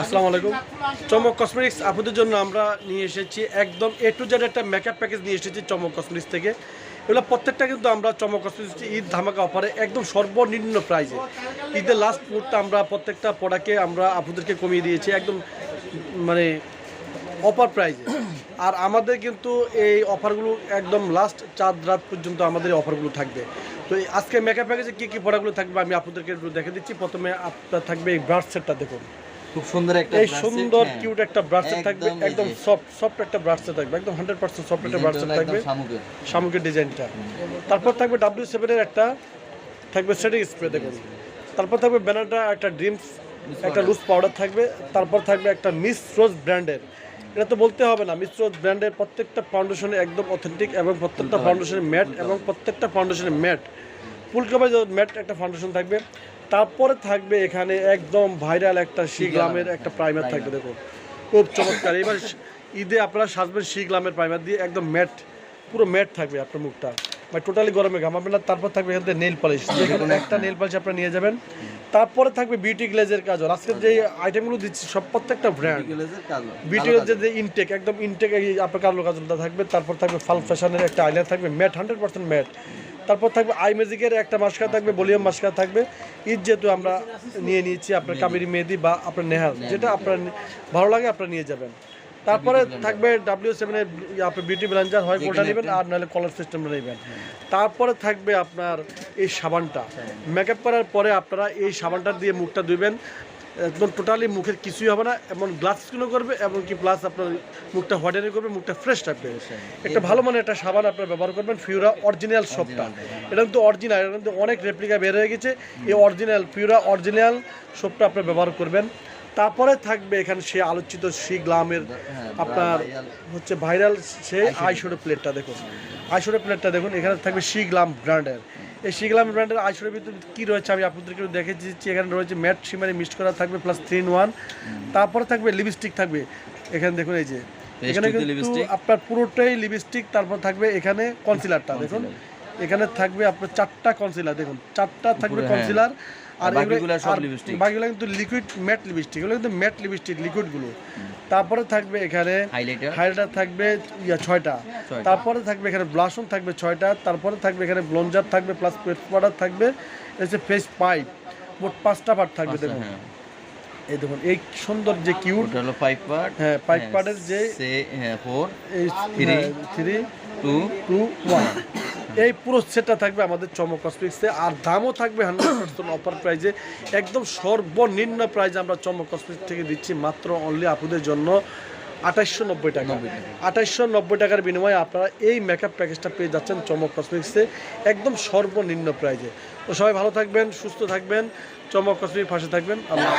আসসালামু আলাইকুম। চমক কসমেটিক্স আপনাদের জন্য আমরা নিয়ে এসেছি একদম এ টু জেড একটা মেকআপ প্যাকেজ নিয়ে এসেছি চমক কসমেটিক্স থেকে। এগুলো প্রত্যেকটা কিন্তু আমরা চমক কসমেটিক্স ঈদ ধামাকা অফারে একদম সর্বনিম্ন প্রাইজে ঈদের লাস্ট মুহূর্তে আমরা প্রত্যেকটা প্রোডাক্টে আমরা আপনাদেরকে কমিয়ে দিয়েছি একদম মানে অফার প্রাইজে আর আমাদের কিন্তু এই অফারগুলো একদম লাস্ট চার রাত পর্যন্ত আমাদের অফারগুলো থাকবে। তো আজকে মেকআপ প্যাকেজে কী কী প্রোডাক্টগুলো থাকবে আমি আপনাদেরকে একটু দেখে দিচ্ছি। প্রথমে আপনার থাকবে এই ব্রাশ সেটটা দেখুন। খুব সুন্দর একটা এই সুন্দর হ্যাঁ। কিউট একটা ব্রাশলেট থাকবে একদম। সফট সফট একটা ব্রাশলেট থাকবে একদম হান্ড্রেড পার্সেন্ট সফট একটা ব্রাশলেট থাকবে। শামুকের। ডিজাইনটা তারপর থাকবে ডাব্লিউ সেভেনের একটা থাকবে সেটিং স্প্রে দেখুন। তারপর থাকবে ব্যানারটা একটা ড্রিমস একটা লুজ পাউডার থাকবে। তারপর থাকবে একটা মিস রোজ ব্র্যান্ডের এটা তো বলতে হবে না মিস রোজ ব্র্যান্ডের প্রত্যেকটা ফাউন্ডেশনে একদম অথেন্টিক এবং প্রত্যেকটা ফাউন্ডেশনে ম্যাট এবং প্রত্যেকটা ফাউন্ডেশনে ম্যাট ফুল কাভার ম্যাট একটা ফাউন্ডেশন থাকবে। তারপরে থাকবে এখানে একদম ভাইরাল একটা শি গ্লামের একটা প্রাইমার থাকবে দেখুন। খুব চমৎকার। এবার ঈদে আপনারা সাজবেন শি গ্লামের প্রাইমার দিয়ে একদম ম্যাট পুরো ম্যাট থাকবে আপনার মুখটা। মানে টোটালি গরমে ঘামাবেন না তারপর থাকবে এখান থেকে নেল পলিশ একটা নেল পলিশ আপনারা নিয়ে যাবেন। তারপরে থাকবে বিউটি গ্লেজের কাজল। আজকে যে আইটেমগুলো দিচ্ছি সব প্রত্যেকটা ব্র্যান্ড বিউটি কালো যে ইনটেক একদম ইনটেক আপনার কালো কাজলটা থাকবে। তারপর থাকবে ফাল ফ্যাশনের একটা আইলাইনার থাকবে। ম্যাট হান্ড্রেড পার্সেন্ট ম্যাট তারপর থাকবে আই ম্যাজিকের একটা মাস্কা থাকবে ভলিউম মাস্কা থাকবে। ঈদ যেহেতু আমরা নিয়ে নিয়েছি আপনার কাবেরি মেহেদি বা আপনার নেহাল যেটা আপনার ভালো লাগে আপনারা নিয়ে যাবেন। তারপরে থাকবে ডাব্লিউ সেভেনের আপনার বিউটি ব্লেঞ্জার হয় কোনটা নেবেন আর নাহলে কলার সিস্টেমটা নেবেন। তারপরে থাকবে আপনার এই সাবানটা। মেকআপ করার পরে আপনারা এই সাবানটা দিয়ে মুখটা ধুবেন একদম টোটালি মুখের কিছুই হবে না, এমন গ্লাস স্কিনও করবে এবং কি প্লাস আপনার মুখটা হোয়াইটেনিং করবে, মুখটা ফ্রেশ থাকবে। একটা ভালো মানে একটা সাবান আপনার ব্যবহার করবেন ফিউরা অরিজিনাল সোপটা এটা কিন্তু অরিজিনাল এটা কিন্তু অনেক রেপ্লিকা বের হয়ে গেছে। এই অরিজিনাল ফিউরা অরিজিনাল সোপটা আপনার ব্যবহার করবেন। তারপরে থাকবে এখানে সে আলোচিত সি গ্লামের হ্যাঁ, আপনার হচ্ছে ভাইরাল সেই আইশোডো প্লেটটা দেখুন। আইশোডো প্লেটটা দেখুন এখানে থাকবে সি গ্লাম ব্র্যান্ডের। এই সি গ্লাম ব্র্যান্ডের আইশোডোর ভিতরে কী রয়েছে আমি আপনাদেরকে দেখে দিচ্ছি। এখানে রয়েছে ম্যাট সিমারি মিক্সড করা থাকবে প্লাস থ্রি ইন ওয়ান। তারপরে থাকবে লিপস্টিক থাকবে। এখানে দেখুন এই যে এখানে কিন্তু আপনার পুরোটাই লিপস্টিক তারপর থাকবে এখানে কনসিলারটা দেখুন। এখানে থাকবে আপনার চারটা কনসিলার দেখুন চারটা থাকবে হ্যাঁ। কনসিলার আর বাকিগুলো সব আর বাকিগুলো কিন্তু লিকুইড ম্যাট লিপস্টিক এগুলো কিন্তু ম্যাট লিপস্টিক লিকুইডগুলো তারপরে থাকবে এখানে। হাইলাইটার থাকবে ইয়া ছয়টা। তারপরে থাকবে এখানে ব্লাশন থাকবে ছয়টা। তারপরে থাকবে এখানে ব্লঞ্জার থাকবে প্লাস পেট পাউডার থাকবে এসে ফেস পাইপ মোট পাঁচটা পার্ট থাকবে দেখুন। হ্যাঁ। এই দেখুন এই সুন্দর যে কিউট হলো five part, হ্যাঁ, five হ্যাঁ, part-এর যে- হ্যাঁ, এই Three। Three two, two one এই পুরো সেটটা থাকবে আমাদের চমক কসমেটিক্সে আর দামও থাকবে হান্ড্রেড পার্সেন্ট অফার প্রাইজে একদম সর্বনিম্ন প্রাইজে আমরা চমক কসমেটিক্স থেকে দিচ্ছি মাত্র অনলি আপুদের জন্য আঠাশশো নব্বই টাকা। আঠাশশো নব্বই টাকার বিনিময়ে আপনারা এই মেকআপ প্যাকেজটা পেয়ে যাচ্ছেন চমক কসমেটিক্সে একদম সর্বনিম্ন প্রাইজে তো সবাই ভালো থাকবেন সুস্থ থাকবেন চমক কসমেটিক ফাঁসে থাকবেন। আল্লাহ।